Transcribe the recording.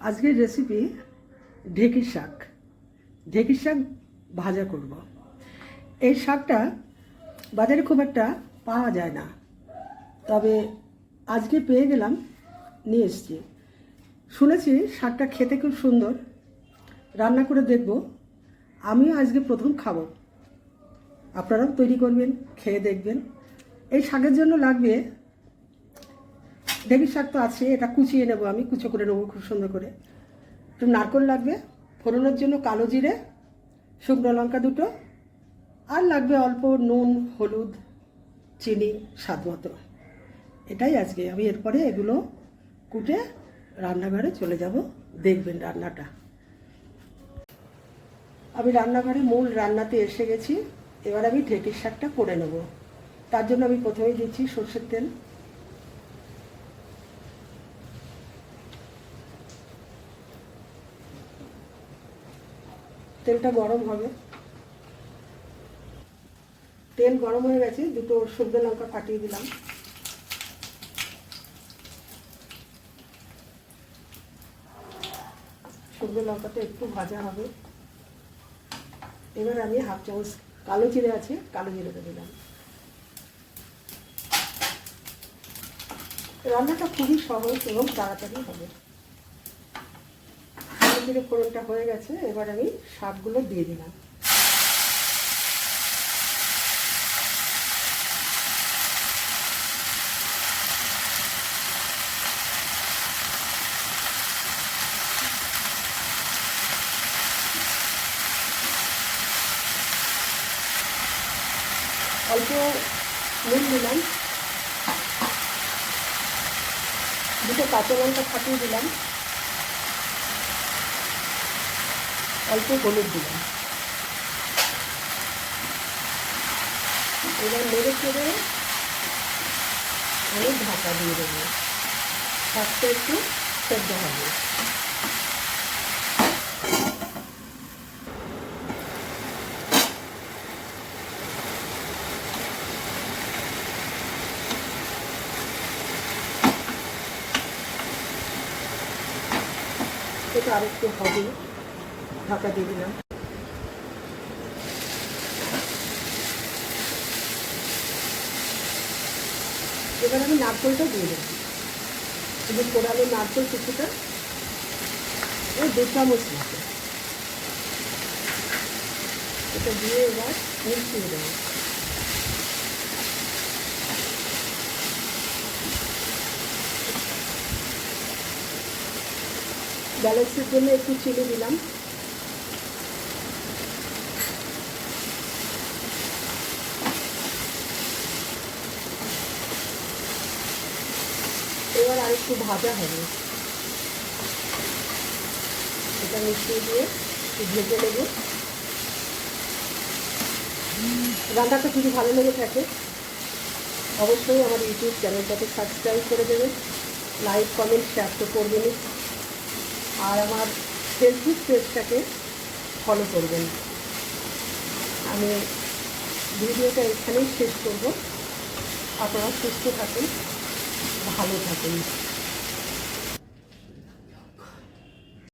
আজকের রেসিপি ঢেঁকির শাক। ঢেঁকির শাক ভাজা করব। এই শাকটা বাজারে খুব একটা পাওয়া যায় না। তবে আজকে পেয়ে গেলাম, নিয়ে এসছি। শুনেছি শাকটা খেতে খুব সুন্দর। রান্না করে দেখব। আমিও আজকে প্রথম খাব। আপনারাও তৈরি করবেন, খেয়ে দেখবেন। এই শাকের জন্য লাগবে ঢেঁকির শাক তো আছে, এটা কুচিয়ে নেব আমি, কুচো করে নেব খুব সুন্দর করে। একটু নারকল লাগবে, ফোড়নের জন্য কালো জিরে, শুকনো লঙ্কা দুটো, আর লাগবে অল্প নুন, হলুদ, চিনি, স্বাদ মতো। এটাই আজকে, আমি এরপরে এগুলো কুটে রান্নাঘরে চলে যাব, দেখবেন রান্নাটা। আমি রান্নাঘরে মূল রান্নাতে এসে গেছি, এবার আমি ঢেঁকির শাকটা করে নেব। তার জন্য আমি প্রথমেই দিচ্ছি সর্ষের তেল। তেলটা গরম হবে। তেল গরম হয়ে গেছে, দুটো শুকনো লঙ্কা ফাটিয়ে দিলাম। শুকনো লঙ্কাটা একটু ভাজা হবে। এবার আমি হাফ চামচ কালো জিরে আছে, কালো জিরেটা দিলাম। রান্নাটা খুবই সহজ এবং তাড়াতাড়ি হবে। কালো জিরে ফোড়নটা হয়ে গেছে, এবার আমি শাকগুলো দিয়ে দিলাম। অল্প নুন দিলাম। দুটো কাঁচা লঙ্কা ফাটিয়ে দিলাম। অল্প হলুদ দিলাম। এবার নেড়ে চেড়ে আমি ঢাকা দিয়ে দেবো। শাকটা একটু সেদ্ধ হবে। এটা আরেকটু হবে। ঢাকা দিয়ে দিলাম। এবার আমি নারকলটা দিয়ে দেবো। এই যে কোরালো নারকল কিছুটা ওই দু চামচ মতো। এটা দিয়ে এবার মিশিয়ে দেবো। ব্যালেন্সের জন্য একটু চিনি দিলাম। এবার আর একটু ভাজা হবে। এটা মিশিয়ে দিয়ে ভেজে নেব। রান্নাটা যদি ভালো লেগে থাকে। অবশ্যই আমার ইউটিউব চ্যানেলটাকে সাবস্ক্রাইব করে দেবেন লাইক কমেন্ট শেয়ার তো করবেনই। আর আমার ফেসবুক পেজটাকে ফলো করবেন। আমি ভিডিওটা এখানেই শেষ করব। আপনারা সুস্থ থাকুন। ভালো থাকুন।